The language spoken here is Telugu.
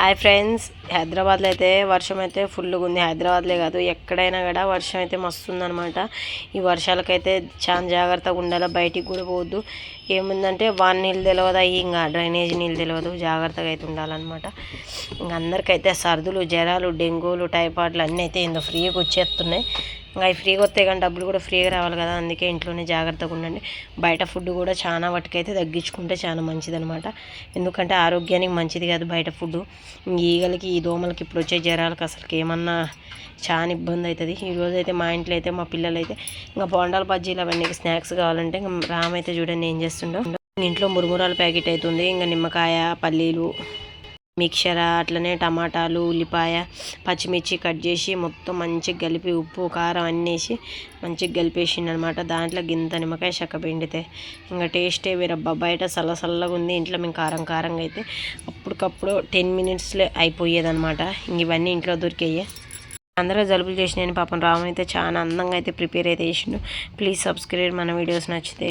హాయ్ ఫ్రెండ్స్ హైదరాబాద్లో అయితే వర్షం అయితే ఫుల్గా ఉంది. హైదరాబాద్లే కాదు ఎక్కడైనా కూడా వర్షం అయితే మస్తు ఉందన్నమాట ఈ వర్షాలకైతే చాలా జాగ్రత్తగా ఉండాలి బయటికి కూడా పోవద్దు. ఏముందంటే వాన్ నీళ్ళు తెలియదు అయ్యి ఇంకా డ్రైనేజ్ నీళ్ళు తెలియదు జాగ్రత్తగా అయితే ఉండాలన్నమాట. ఇంక అందరికైతే సర్దులు జ్వరాలు డెంగ్యూలు టైఫాయిడ్లు అన్నీ అయితే ఇందులో ఫ్రీగా వచ్చేస్తున్నాయి. ఇంకా అవి ఫ్రీగా వస్తాయి కానీ డబ్బులు కూడా ఫ్రీగా రావాలి కదా. అందుకే ఇంట్లోనే జాగ్రత్తగా ఉండండి. బయట ఫుడ్ కూడా చాలా వాటికైతే తగ్గించుకుంటే చాలా మంచిదనమాట ఎందుకంటే ఆరోగ్యానికి మంచిది కాదు బయట ఫుడ్. ఈగలకి ఈ దోమలకి ఇప్పుడు వచ్చే జ్వరాలకు అసలుకి ఏమన్నా చాలా ఇబ్బంది అవుతుంది. ఈరోజు అయితే మా ఇంట్లో అయితే మా పిల్లలు అయితే ఇంకా బొండాల బజ్జీలు అవన్నీ స్నాక్స్ కావాలంటే ఇంకా రామ్ అయితే చూడండి ఏం చేస్తుండో. ఇంట్లో మురుమురాల ప్యాకెట్ అవుతుంది ఇంకా నిమ్మకాయ పల్లీలు మిక్చర్ అట్లనే టమాటాలు ఉల్లిపాయ పచ్చిమిర్చి కట్ చేసి మొత్తం మంచిగా కలిపి ఉప్పు కారం అన్నీ వేసి మంచిగా కలిపేసిండు అనమాట దాంట్లో గింత నిమ్మకాయ చెక్క పిండితే ఇంకా టేస్టే వేరబ్బా బయట చల్ల చల్లగా ఉంది. ఇంట్లో మేము కారం కారంగా అయితే అప్పటికప్పుడు టెన్ మినిట్స్లో అయిపోయేది అనమాట ఇంక ఇవన్నీ ఇంట్లో దొరికాయి. అందరూ జలుబులు చేసినాయని పాపం రాము అయితే చాలా అందంగా అయితే ప్రిపేర్ అయితే చేసిండు. ప్లీజ్ సబ్స్క్రైబ్ మన వీడియోస్ నచ్చితే.